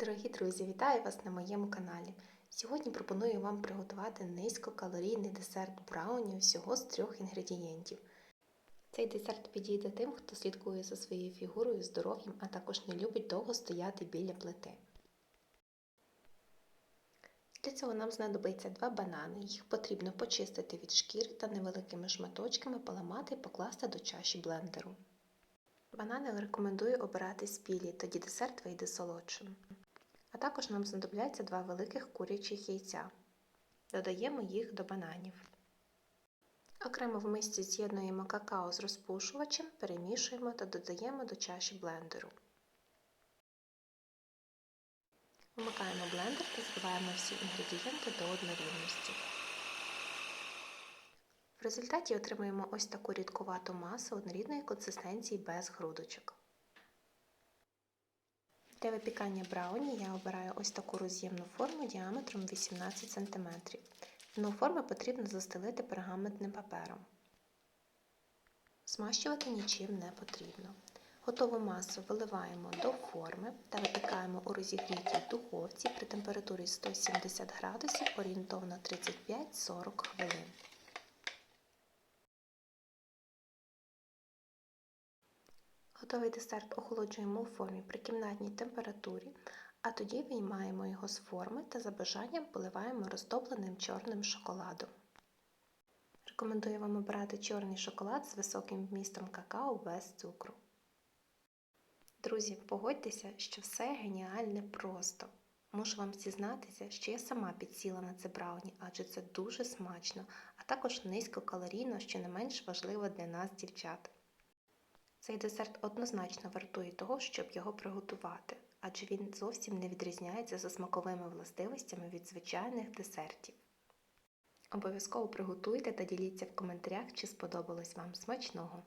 Дорогі друзі, вітаю вас на моєму каналі. Сьогодні пропоную вам приготувати низькокалорійний десерт брауні всього з трьох інгредієнтів. Цей десерт підійде тим, хто слідкує за своєю фігурою, здоров'ям, а також не любить довго стояти біля плити. Для цього нам знадобиться два банани. Їх потрібно почистити від шкіри та невеликими шматочками поламати і покласти до чаші блендеру. Банани рекомендую обирати спілі, тоді десерт вийде солодшим. А також нам знадобляться два великих курячих яйця. Додаємо їх до бананів. Окремо в мисці з'єднуємо какао з розпушувачем, перемішуємо та додаємо до чаші блендеру. Вмикаємо блендер та збиваємо всі інгредієнти до однорідності. В результаті отримуємо ось таку рідкувату масу однорідної консистенції без грудочок. Для випікання брауні я обираю ось таку роз'ємну форму діаметром 18 см. Дно форми потрібно застелити пергаментним папером. Змащувати нічим не потрібно. Готову масу виливаємо до форми та випікаємо у розігрітій духовці при температурі 170 градусів орієнтовно 35-40 хвилин. Готовий десерт охолоджуємо у формі при кімнатній температурі, а тоді виймаємо його з форми та за бажанням поливаємо розтопленим чорним шоколадом. Рекомендую вам обирати чорний шоколад з високим вмістом какао без цукру. Друзі, погодьтеся, що все геніальне просто. Мушу вам зізнатися, що я сама підсіла на це брауні, адже це дуже смачно, а також низькокалорійно, що не менш важливо для нас, дівчат. Цей десерт однозначно вартує того, щоб його приготувати, адже він зовсім не відрізняється за смаковими властивостями від звичайних десертів. Обов'язково приготуйте та діліться в коментарях, чи сподобалось вам смачного.